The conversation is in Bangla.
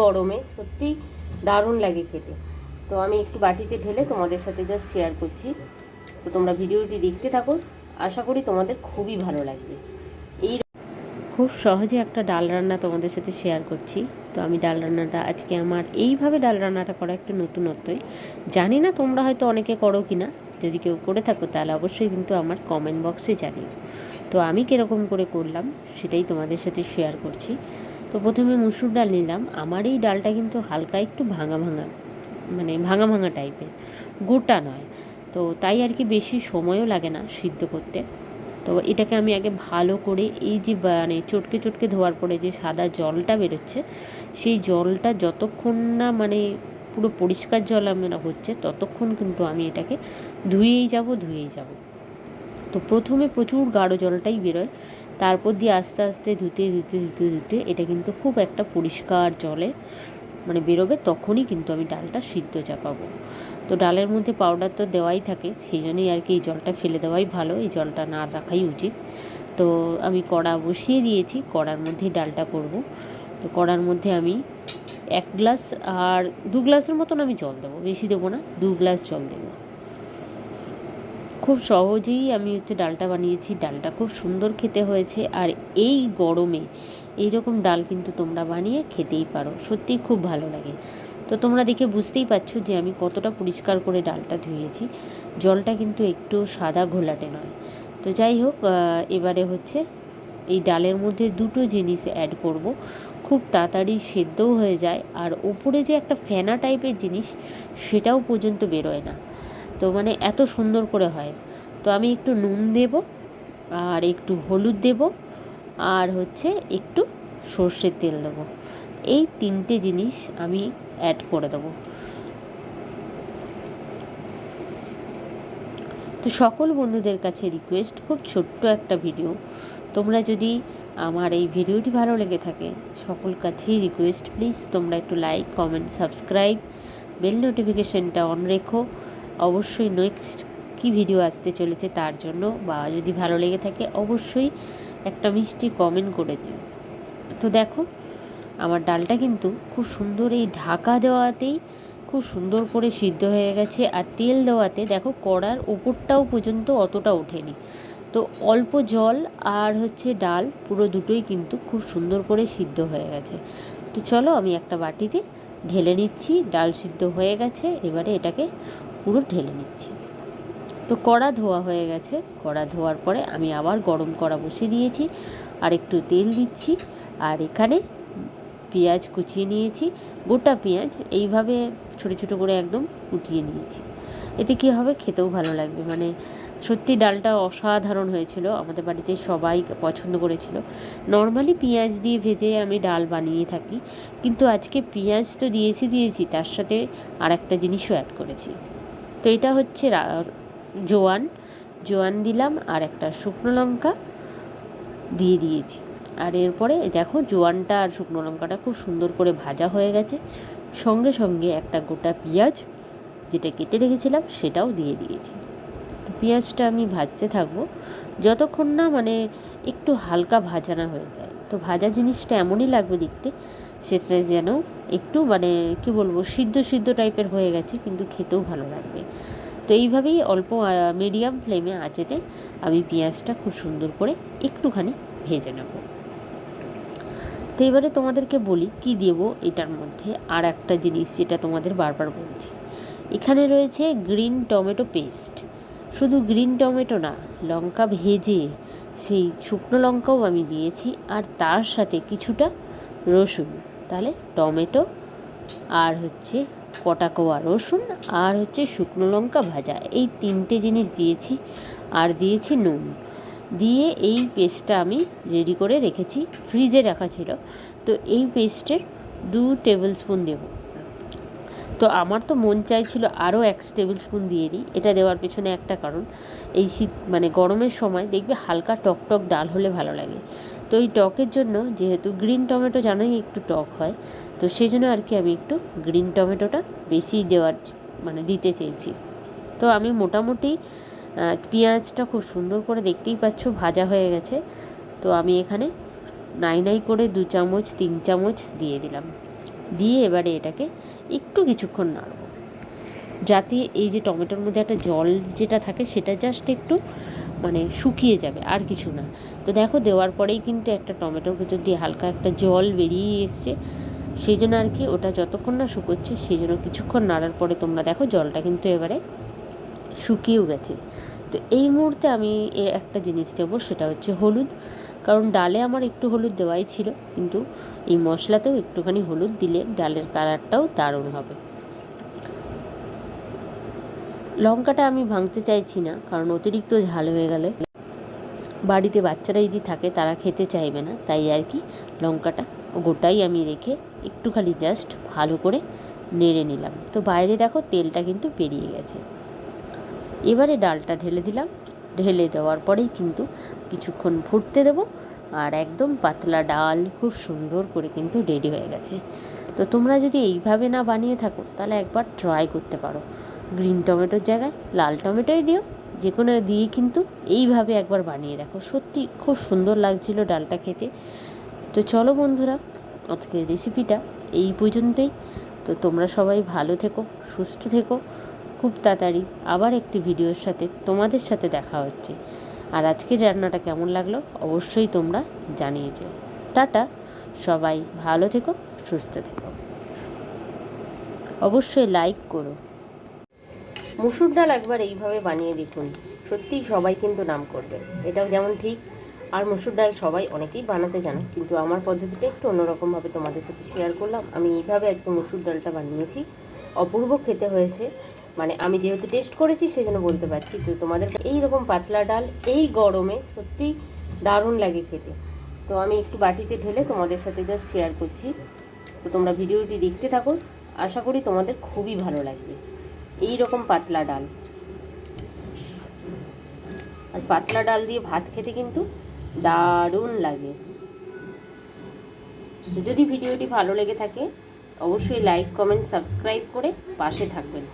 গরমে সত্যি দারুণ লাগে খেতে। তো আমি একটু বাটিতে ঢেলে তোমাদের সাথে জাস্ট শেয়ার করছি। তো তোমরা ভিডিওটি দেখতে থাকো, আশা করি তোমাদের খুবই ভালো লাগবে। এই খুব সহজে একটা ডাল রান্না তোমাদের সাথে শেয়ার করছি। তো আমি ডাল রান্নাটা আজকে আমার এইভাবে ডাল রান্নাটা করা একটু নতুনত্বই। জানি না তোমরা হয়তো অনেকে করো কি না যদি কেউ করে থাকো তাহলে অবশ্যই কিন্তু আমার কমেন্ট বক্সে জানিও। তো আমি কীরকম করে করলাম সেটাই তোমাদের সাথে শেয়ার করছি। তো প্রথমে মুসুর ডাল নিলাম। আমার এই ডালটা কিন্তু হালকা একটু ভাঙা ভাঙা মানে ভাঙা ভাঙা টাইপের, গোটা নয়। তো তাই আর কি বেশি সময়ও লাগে না সিদ্ধ করতে। তো এটাকে আমি আগে ভালো করে এই যে মানে চটকে চটকে ধোয়ার পরে যে সাদা জলটা বেরোচ্ছে, সেই জলটা যতক্ষণ না মানে পুরো পরিষ্কার জল আমার হচ্ছে, ততক্ষণ কিন্তু আমি এটাকে ধুয়েই যাব ধুয়েই যাব। তো প্রথমে প্রচুর গাঢ় জলটাই বেরোয়। তারপর দিয়ে আস্তে আস্তে ধুতে ধুতে ধুতে ধুতে এটা কিন্তু খুব একটা পরিষ্কার জলে মানে বেরোবে তখনই কিন্তু আমি ডালটা সিদ্ধ চাপাবো। তো ডালের মধ্যে পাউডার তো দেওয়াই থাকে, সেই জন্যই আর কি এই জলটা ফেলে দেওয়াই ভালো, এই জলটা না রাখাই উচিত। তো আমি কড়া বসিয়ে দিয়েছি, কড়ার মধ্যেই ডালটা করব। তো কড়ার মধ্যে আমি এক গ্লাস আর দু গ্লাসের মতন আমি জল দেবো, বেশি দেবো না, দু গ্লাস জল দেবো। খুব সহজেই আমি হচ্ছে ডালটা বানিয়েছি, ডালটা খুব সুন্দর খেতে হয়েছে আর এই গরমে এই রকম ডাল কিন্তু তোমরা বানিয়ে খেতেই পারো, সত্যিই খুব ভালো লাগে। তো তোমরা দেখে বুঝতেই পারছ যে আমি কতটা পরিষ্কার করে ডালটা ধুয়েছি, জলটা কিন্তু একটু সাদা ঘোলাটে নয়। তো যাই হোক এবারে হচ্ছে এই ডালের মধ্যে দুটো জিনিস অ্যাড করব, খুব তাড়াতাড়ি সেদ্ধও হয়ে যায় আর ওপরে যে একটা ফেনা টাইপের জিনিস সেটাও পর্যন্ত বেরোয় না। তো মানে এত সুন্দর করে হয়। তো আমি একটু নুন দেব আর একটু হলুদ দেব আর হচ্ছে একটু সর্ষের তেল দেবো। এই তিনটে জিনিস আমি অ্যাড করে দেবো। তো সকল বন্ধুদের কাছে রিকোয়েস্ট খুব ছোট্ট একটা ভিডিও তোমরা যদি আমার এই ভিডিওটি ভালো লেগে থাকে, সকল কাছেই রিকোয়েস্ট প্লিজ তোমরা একটু লাইক কমেন্ট সাবস্ক্রাইব বেল নোটিফিকেশানটা অন রেখো। অবশ্যই নেক্সট কী ভিডিও আসতে চলেছে তার জন্য বা যদি ভালো লেগে থাকে অবশ্যই একটা মিষ্টি কমেন্ট করে দিও। তো দেখো, আমার ডালটা কিন্তু খুব সুন্দর এই ঢাকা দেওয়াতেই খুব সুন্দর করে সিদ্ধ হয়ে গেছে আর তেল দেওয়াতে দেখো কড়ার ওপরটাও পর্যন্ত অতটা ওঠেনি। তো অল্প জল আর হচ্ছে ডাল পুরো দুটোই কিন্তু খুব সুন্দর করে সিদ্ধ হয়ে গেছে। তো চলো আমি একটা বাটিতে ঢেলে নিচ্ছি, ডাল সিদ্ধ হয়ে গেছে, এবারে এটাকে পুরো ঢেলে নিচ্ছি। তো কড়া ধোয়া হয়ে গেছে। কড়া ধোয়ার পরে আমি আবার গরম কড়া বসিয়ে দিয়েছি। আর একটু তেল দিচ্ছি। আর এখানে পেঁয়াজ কুচিয়ে নিয়েছি। গোটা পেঁয়াজ এইভাবে ছোটো ছোটো করে একদম কুটিয়ে নিয়েছি। এতে কী হবে? খেতেও ভালো লাগবে। মানে সত্যি ডালটা অসাধারণ হয়েছিল। আমাদের বাড়িতে সবাই পছন্দ করেছিল। নর্মালি পেঁয়াজ দিয়ে ভেজে আমি ডাল বানিয়ে থাকি। কিন্তু আজকে পেঁয়াজ তো দিয়েছি দিয়েছি। তার সাথে আর একটা জিনিসও অ্যাড করেছি। তো এটা হচ্ছে জোয়ান। জোয়ান দিলাম আর একটা শুকনো লঙ্কা দিয়ে দিয়েছি। আর এরপরে দেখো জোয়ানটা আর শুকনো লঙ্কাটা খুব সুন্দর করে ভাজা হয়ে গেছে। সঙ্গে সঙ্গে একটা গোটা পেঁয়াজ যেটা কেটে রেখেছিলাম সেটাও দিয়ে দিয়েছি। তো পেঁয়াজটা আমি ভাজতে থাকব। যতক্ষণ না মানে একটু হালকা ভাজা না হয়ে যায়। তো ভাজা জিনিসটা এমনই লাগবে দেখতে, সেটা যেন একটু মানে কি বলব, সিদ্ধ সিদ্ধ টাইপের হয়ে গেছে, কিন্তু খেতেও ভালো লাগবে। তো এইভাবেই অল্প মিডিয়াম ফ্লেমে আঁচেতে আমি পেঁয়াজটা খুব সুন্দর করে একটুখানি ভেজে নেব। তো এবারে তোমাদেরকে বলি কি দেব এটার মধ্যে, আর একটা জিনিস যেটা তোমাদের বারবার বলছি। এখানে রয়েছে গ্রিন টমেটো পেস্ট শুধু গ্রিন টমেটো না, লঙ্কা ভেজে সেই শুকনো লঙ্কাও আমি দিয়েছি আর তার সাথে কিছুটা রসুন। তাহলে টমেটো আর হচ্ছে কটা কোয়া রসুন আর হচ্ছে শুকনো লঙ্কা ভাজা। এই তিনটে জিনিস দিয়েছি আর দিয়েছি নুন। দিয়ে এই পেস্টটা আমি রেডি করে রেখেছি। ফ্রিজে রাখা ছিল। তো এই পেস্টের দু টেবিল স্পুন দেব। তো আমার তো মন চাইছিল আরও এক টেবিল স্পুন দিয়ে দিই। এটা দেওয়ার পেছনে একটা কারণ। এই শীত মানে গরমের সময় দেখবে হালকা টক টক ডাল হলে ভালো লাগে। তো এই টকের জন্য যেহেতু গ্রিন টমেটো জানোই একটু টক হয়, তো সেই জন্য আর কি আমি একটু গ্রিন টমেটোটা বেশি দেওয়ার মানে দিতে চেয়েছি। তো আমি মোটামুটি পেঁয়াজটা খুব সুন্দর করে দেখতেই পাচ্ছ ভাজা হয়ে গেছে। তো আমি এখানে নাই নাই করে দু চামচ, তিন চামচ দিয়ে দিলাম। দিয়ে এবারে এটাকে একটু কিছুক্ষণ নাড়ব। যাতে এই যে টমেটোর মধ্যে একটা জল যেটা থাকে সেটা জাস্ট একটু মানে শুকিয়ে যাবে, আর কিছু না। তো দেখো দেওয়ার পরেই কিন্তু একটা টমেটোর ভেতর দিয়ে হালকা একটা জল বেরিয়ে এসছে। সেই জন্য আর কি ওটা যতক্ষণ না শুকোচ্ছে সেই জন্য কিছুক্ষণ নাড়ার পরে তোমরা দেখো জলটা কিন্তু এবারে শুকিয়েও গেছে। তো এই মুহূর্তে আমি একটা জিনিস দেবো, সেটা হচ্ছে হলুদ। কারণ ডালে আমার একটু হলুদ দেওয়াই ছিল, কিন্তু এই মশলাতেও একটুখানি হলুদ দিলে ডালের কালারটাও দারুণ হবে। লঙ্কাটা আমি ভাঙতে চাইছি না, কারণ অতিরিক্ত ঝাল হয়ে গেলে। বাড়িতে বাচ্চারা যদি থাকে, তারা খেতে চাইবে না। তাই আর কি, লঙ্কাটা গোটাই আমি রেখে একটুখানি জাস্ট ভালো করে নেড়ে নিলাম। তো বাইরে দেখো, তেলটা কিন্তু বেরিয়ে গেছে। এবারে ডালটা ঢেলে দিলাম। ঢেলে দেওয়ার পরেই কিন্তু কিছুক্ষণ ফুটতে দেবো। আর একদম পাতলা ডাল, খুব সুন্দর করে কিন্তু রেডি হয়ে গেছে। তো তোমরা যদি এইভাবে না বানিয়ে থাকো, তাহলে একবার ট্রাই করতে পারো। গ্রিন টমেটোর জায়গায়, লাল টমেটোই দিও যে কোনো দিয়ে কিন্তু এইভাবে একবার বানিয়ে রাখো। সত্যি খুব সুন্দর লাগছিল ডালটা খেতে। তো চলো বন্ধুরা, আজকের রেসিপিটা এই পর্যন্তই। তো তোমরা সবাই ভালো থেকো, সুস্থ থেকো, খুব তাড়াতাড়ি আবার একটি ভিডিওর সাথে তোমাদের সাথে দেখা হচ্ছে। আর আজকের রান্নাটা কেমন লাগল অবশ্যই তোমরা জানিয়ে যেও। টাটা, সবাই ভালো থেকো, সুস্থ থেকো। অবশ্যই লাইক করো। মুসুর ডাল একবার এইভাবে বানিয়ে দেখুন। সত্যিই সবাই কিন্তু নাম করবে। এটাও যেমন ঠিক। আর মুসুর ডাল সবাই অনেকেই বানাতে জানো, কিন্তু আমার পদ্ধতিটা একটু অন্যরকমভাবে তোমাদের সাথে শেয়ার করলাম। আমি এইভাবে আজকে মুসুর ডালটা বানিয়েছি। অপূর্ব খেতে হয়েছে। মানে আমি যেহেতু টেস্ট করেছি সেই জন্য বলতে পারছি। তো তোমাদের এই রকম পাতলা ডাল এই গরমে সত্যিই দারুণ লাগে খেতে। তো আমি একটু বাটিতে ঢেলে তোমাদের সাথে জাস্ট শেয়ার করছি। তো তোমরা ভিডিওটি দেখতে থাকো। আশা করি তোমাদের খুবই ভালো লাগবে। এই রকম পাতলা ডাল। আর পাতলা ডাল দিয়ে ভাত খেতে কিন্তু দারুণ লাগে। যদি ভিডিওটি ভালো লেগে থাকে, অবশ্যই লাইক কমেন্ট সাবস্ক্রাইব করে পাশে থাকবেন।